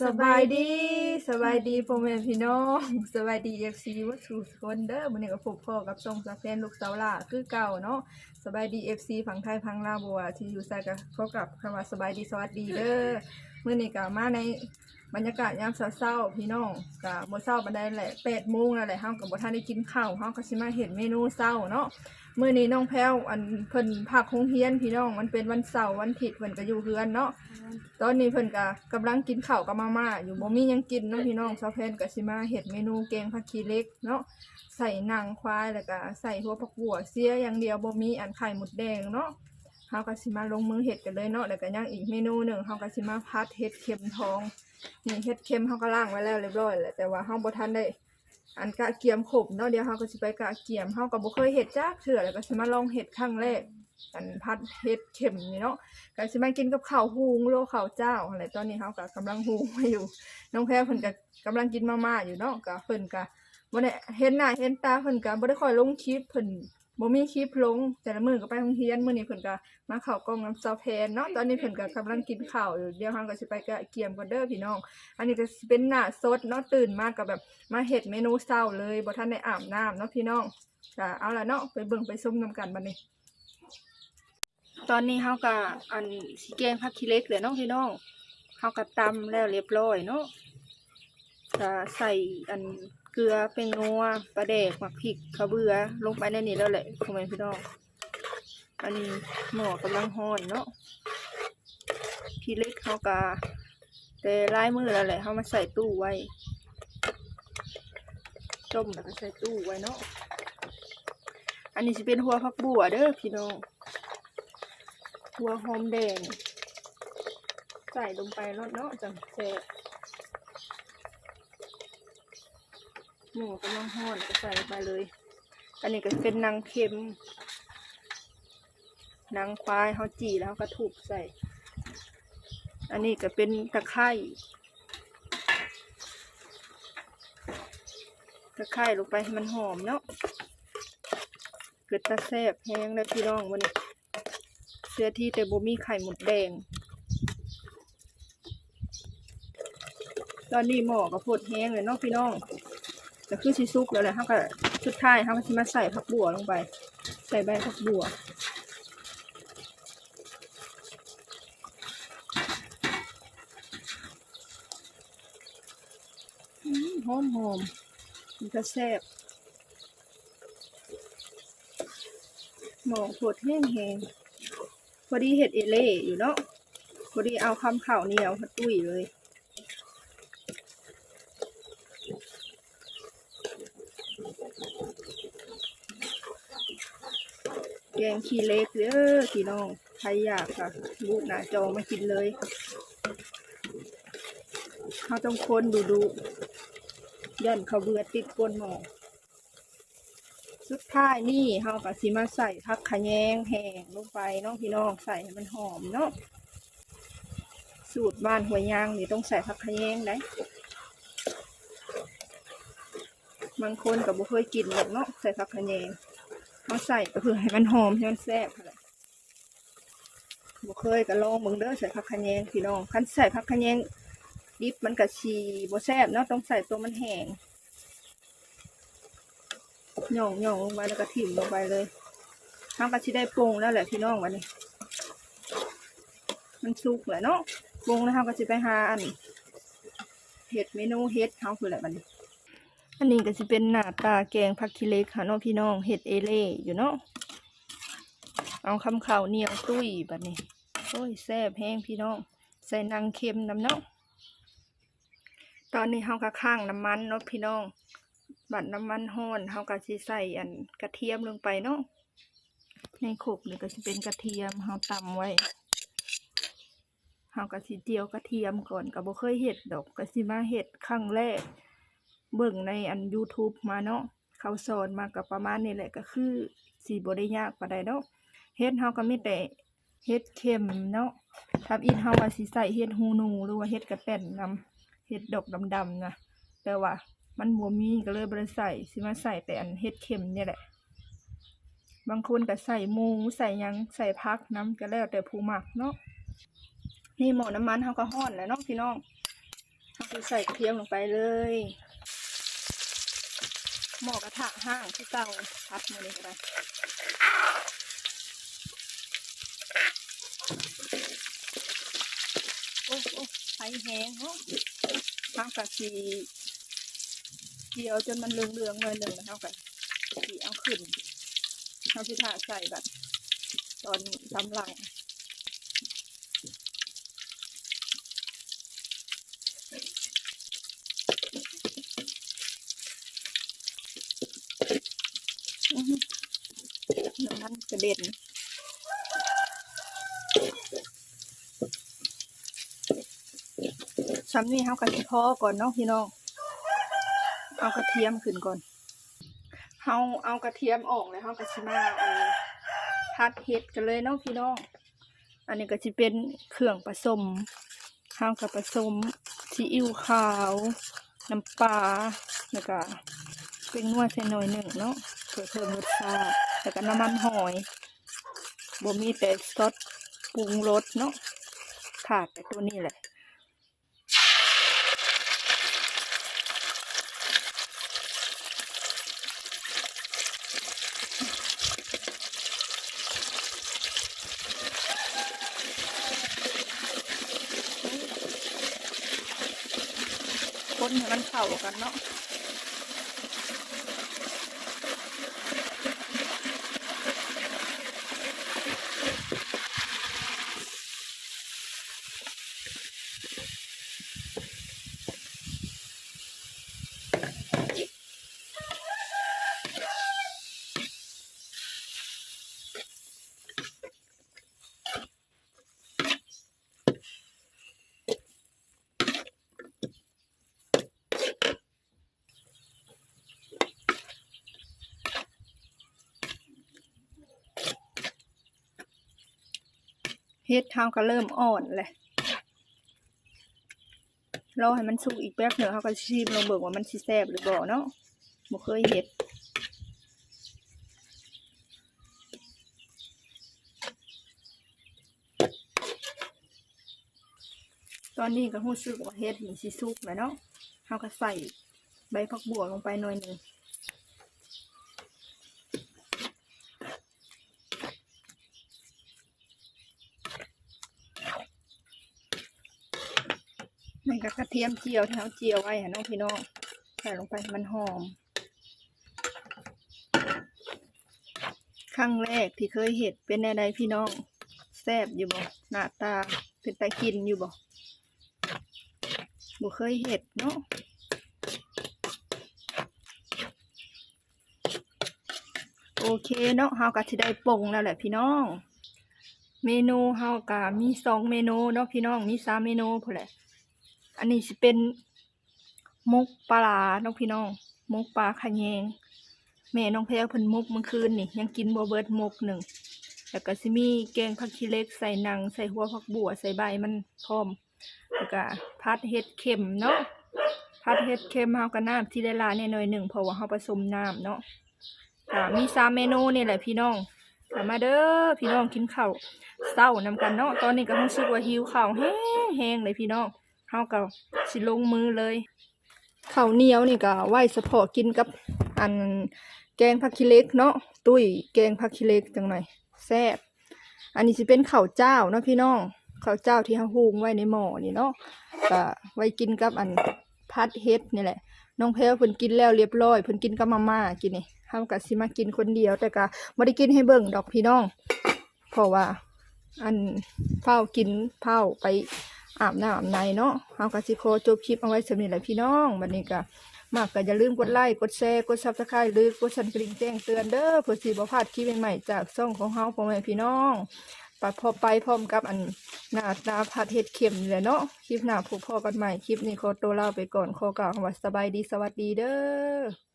สบายดีสบายดีพ่อแม่พี่น้องสบายดีเอฟซีวัตถุกคนเด้อมื้อนี้ก็พบพ่อกับทรงสะแฟนลูกสาวล่าคือเก่าเนาะสบายดีเอฟซีฝั่งไทยฝั่งลาวบัวที่อยู่ใส่กับพบกับคำว่าสบายดีสวัสดีเด้อมื้อนี้ก็มาใน บรรยากาศยามเช้าๆพี่น้องก็มื้อเช้าบันไดแหละ8โมงแล้วแหละเฮาก็บ่ทันได้กินข้าวเฮาก็สิมาเฮ็ดเมนูเช้าเนาะเมื้อนี้น้องแพ้วอันเพิ่นพักโรงเรียนพี่น้องมันเป็นวันเสาร์วันอาทิตย์เพิ่นก็อยู่เรือนเนาะตอนนี้เพิ่นก็กำลังกินข้าวกับมาม่าอยู่บ่มียังกินเนาะพี่น้องซอแพนก็สิมาเฮ็ดเมนูแกงผักขี้เล็กเนาะใส่หนังควายแล้วก็ใส่หัวผักบัวเสียอย่างเดียวบ่มีอันไข่หมดแดงเนาะเฮาก็สิมาลงมือเฮ็ดกันเลยเนาะแล้วก็ยังอีกเมนูหนึ่งเฮาก็สิมาพัดเห็ดเข็มทอง นี่เห็ดเข็มเฮาก็ล้างไว้แล้วเรียบร้อยแล้วแต่ว่าเฮาบ่ทันได้อันกะเกียมขบเนาะเดี๋ยวเฮาก็สิไปกะเกียมเฮาก็บ่เคยเฮ็ดจักเทื่อแล้วก็สิมาลองเฮ็ดครั้งแรกอันพัดเฮ็ดเข็มนี่เนาะก็สิมากินกับข้าวหุงโลข้าวเจ้าอะไรตอนนี้เฮาก็กำลังหุงมาอยู่ น้องแพรเพิ่นก็กำลังกินมาม่าอยู่เนาะก็เพิ่นก็บ่ได้เห็นหน้าเห็นตาเพิ่นก็บ่ได้ค่อยลงคลิปเพิ่น บ่มีคลิปลง แต่ละมื้อก็ไปโรงเรียนมื้อนี้เพิ่นก็มาเข้ากล้องน้ำซาวแพนเนาะตอนนี้เพิ่นก็กำลังกินข้าวอยู่เดี๋ยวเฮาก็สิไปกะเกียมก่อนเด้อพี่น้อง อันนี้ก็สิเป็นหน้าสดเนาะตื่นมาก็แบบมาเฮ็ดเมนูเช้าเลยบ่ทันได้อาบน้ำเนาะพี่น้องก็เอาล่ะเนาะไปเบิ่งไปชมนํกันบัดนี้ ตอนนี้เฮาก็อันสิแกงผักขี้เหล็กเลยเนาะพี่น้องเฮาก็ตำแล้วเรียบร้อยเนาะก็ใส่อัน เกลือเป็นนัวปลาแดกหมักพริกข้าวเบือลงไปในนี้แล้วแหละพ่อแม่พี่น้องอันนี้หมอกำลังร้อนเนาะขี้เล็กเฮาก็แต่ลายมือแล้วแหละเฮามาใส่ตู้ไว้ต้มแล้วก็ใส่ตู้ไว้เนาะอันนี้สิเป็นหัวผักบัวเด้อพี่น้องหัวหอมแดงใส่ลงไปรดเนาะจังแซ่บ หมูกำลังห่อนก็ใส่ลงไปเลย อันนี้ก็เป็นนางเค็มนางควายเขาจีแล้วก็ถูกใส่ อันนี้ก็เป็นตะไคร่ตะไคร่ลงไปให้มันหอมเนาะเกิดตะแซบแห้งเลยพี่น้องวันนี้เสื้อที่แต่บ่มีไข่หมดแดง ตอนนี้หมอกับพดแห้งเลยเนาะพี่น้อง แต่คือสิซุกแล้วแหละเขาก็สุดท้ายเขาก็สิมาใส่ผักบัวลงไป ใส่ใบผักบัวหอมหอมมันก็แซ่บหมอพดแห้งแห้งพอดีเห็ดเอเล่อยู่เนาะพอดีเอาคำข่าวเหนียวพัดตุ้ยเลย กงขี้เล็กเด้อพี่น้องใครอยากค่ะรูปหน้าจอมากินเลยเขาต้องคนดูดูย่อนเขาเบือติดก้นหมอสุดท้ายนี่เฮาก็สิมาใส่ผักขะแยงแห้งลงไปเนาะพี่น้องใส่ให้มันหอมเนาะสูตรบ้านหัวยางนี่ต้องใส่ผักขะแยงได้บางคนก็บ่เคยกินหรอกเนาะใส่ผักขะแยง เฮาใส่ก็เพื่อให้มันหอมให้มันแซ่บนั่ะบ่เคยก็ลองเบิ่งเด้อใส่ผักขะแยงพี่น้องคันใส่ผักขะแยงดิบมันก็ชีบ่แซ่บเนาะต้องใส่ตัวมันแห้งหย่องหย่องลงไปแล้วก็ถิ่มลงไปเลยทำกะชิได้ปรุงแล้วแหละพี่น้องวันนี้ มันสุกแหละเนาะปรุงแล้วทำกะชิไปหาอันเห็ดเมนูเห็ดเขาคืออะไรบัดนี้ อันนี้ก็จะเป็นหน้าตาแกงผักขี้เล็กค่ะน้องพี่น้องเห็ดเอเล่อยู่เนาะเอาคำข่าวเหนียวตุ้ยบันี้โอ้ยแซ่บแห้งพี่น้องใส่นางเค็มน้ำเนาะตอนนี้เขาก็ข้างน้ำมันเนาะพี่น้องบัดน้ำมันห้อนเฮาก็สิใส่อันกระเทียมลงไปเนาะในโขกนี่ก็สิเป็นกระเทียมเฮาตำไว้เฮาก็สิเจียวกระเทียมก่อนก็บ่เคยเฮ็ดดอกก็สิมาเฮ็ดครั้งแรก เบิ่งในอัน YouTube มาเนาะเขาสอนมาก็ประมาณนี้แหละก็คือสิบ่ได้ยากปานใดเนาะเฮ็ดเฮาก็มีแต่เฮ็ดเค็มเนาะทับอีกเฮาว่าสิใส่เฮ็ดฮูหนูหรือว่าเฮ็ดกระแป้นนำเฮ็ดดอกดำๆนะแต่ว่ามันบ่มีก็เลยบ่ได้ใส่สิมาใส่แต่อันเฮ็ดเค็มนี่แหละ บางคนก็ใส่มูใส่ยังใส่ผักน้ำก็แล้วแต่ผู้หมักเนาะนี่หม้อน้ำมันเฮาก็ฮ้อนแล้วเนาะพี่น้องเอาไปใส่กระเทียมลงไปเลย หม้อกระทะห้างที่เตาพัดมาเลยก็ได้โอ้โอ้ไฟแห้งเนาะข้าวกะชีเกี่ยวจนมันเหลืองๆหน่อยหนึ่งแล้วกะชีเอาขึ้นเอาที่ถาใส่แบบตอนตำลัง อื้อหือน้ำมัน กระเด็นซ้ำนี่เฮากระทิพอก่อนเนาะพี่น้อง เอากระเทียมขึ้นก่อนเฮาเอากระเทียมออกแล้วเฮากระชิมาอันพัดเห็ดกันเลยเนาะพี่น้อง อันนี้ก็จะเป็นเครื่องผสมเฮากับผสมซีอิ๊วขาว น้ำปลาแล้วก็เป็นนวดใส่หน่อยหนึ่งเนาะเพื่อเพิ่มรสชาติ แล้วก็น้ำมันหอยบ่มีแต่ซอสปรุงรสเนาะขาดแต่ตัวนี้แหละคนให้มันเข้ากันเนาะ ฮ็ดเท้าก็เริ่มอ่อนเลยรอให้มันสุกอีกแป๊บหนึ่งเขาก็ชิมลงเบิ่งว่ามันสิแซ่บหรือบ่เนาะบ่เคยเฮ็ดตอนนี้ก็รู้สึกว่าเฮ็ดมันสิสุกแล้วเนาะเขาก็ใส่ใบผักบัวลงไปหน่อยหนึ่ง นี่ก็กระเทียมเจียวที่เขาเจียวไว้ค่ะน้องพี่น้องใส่ลงไปมันหอมครั้งแรกที่เคยเห็ดเป็นแนวใดพี่น้องแซ่บอยู่บ่หน้าตาเป็นตากินอยู่บ่บ่เคยเห็ดเนาะโอเคเนาะเฮาก็สิได้ปรุงแล้วแหละพี่น้อง เมนูเฮาก็มีสองเมนูเนาะพี่น้องมีสามเมนูพอแหละ อันนี้สิเป็นมกปลาน้องพี่น้องมกปลาขะแยงแม่น้องแพรเพิ่นมกเมื่อคืนนี่ยังกินบ่เบิดมกหนึ่งแล้วก็สิมีแกงผักขี้เล็กใส่หนังใส่หัวผักบัวใส่ใบมันพร้อม แล้วก็ผัดเห็ดเข็มเนาะผัดเห็ดเข็มเฮาก็น้ำที่ได้ลายหน่อยหนึ่งเพราะว่าเฮาผสมน้ำเนาะอ่ามีสามเมนูนี่แหละพี่น้องมาเด้อพี่น้องกินข้าวเศร้านำกันเนาะตอนนี้ก็รู้สึกว่าหิวข้าวแห้งๆเลยพี่น้อง เฮาก็สิลงมือเลยข้าวเหนียวนี่ก็ไว้เฉพาะกินกับอันแกงผักขี้เล็กเนาะตุ้ยแกงผักขี้เล็กจังหน่อยแซ่บอันนี้สิเป็นข้าวเจ้าเนาะพี่น้องข้าวเจ้าที่เฮาหุงไว้ในหม้อนี่เนาะก็ไว้กินกับอันพัดเฮ็ดนี่แหละ น้องแพรวเพิ่นกินแล้วเรียบร้อยเพิ่นกินกับมาม่ากินนี่เฮาก็สิมากินคนเดียว แต่ก็บ่ได้กินให้เบิ่งดอกพี่น้อง เพราะว่า อันเฝ้ากินเฝ้าไป อาบน้ำอาบในเนาะเอากสิโคจบคลิปเอาไว้สำหรับแหละพี่น้องวันนี้ก็มากก็อย่าลืมกดไลค์กดแชร์กดซับสไครต์หรือกดสั่นกระดิ่งแจ้งเตือนเด้อเพื่อสิบ่พลาดคลิปใหม่ๆจากช่องของเฮาพ่อแม่พี่น้องปัดพอไปพร้อมกับอันหน้าตาผัดเห็ดเข็มนี่แหละเนาะคลิปหน้าพบพ่อกันใหม่คลิปนี้ขอตัวลาไปก่อนขอกล่าวคำว่าสบายดีสวัสดีเด้อ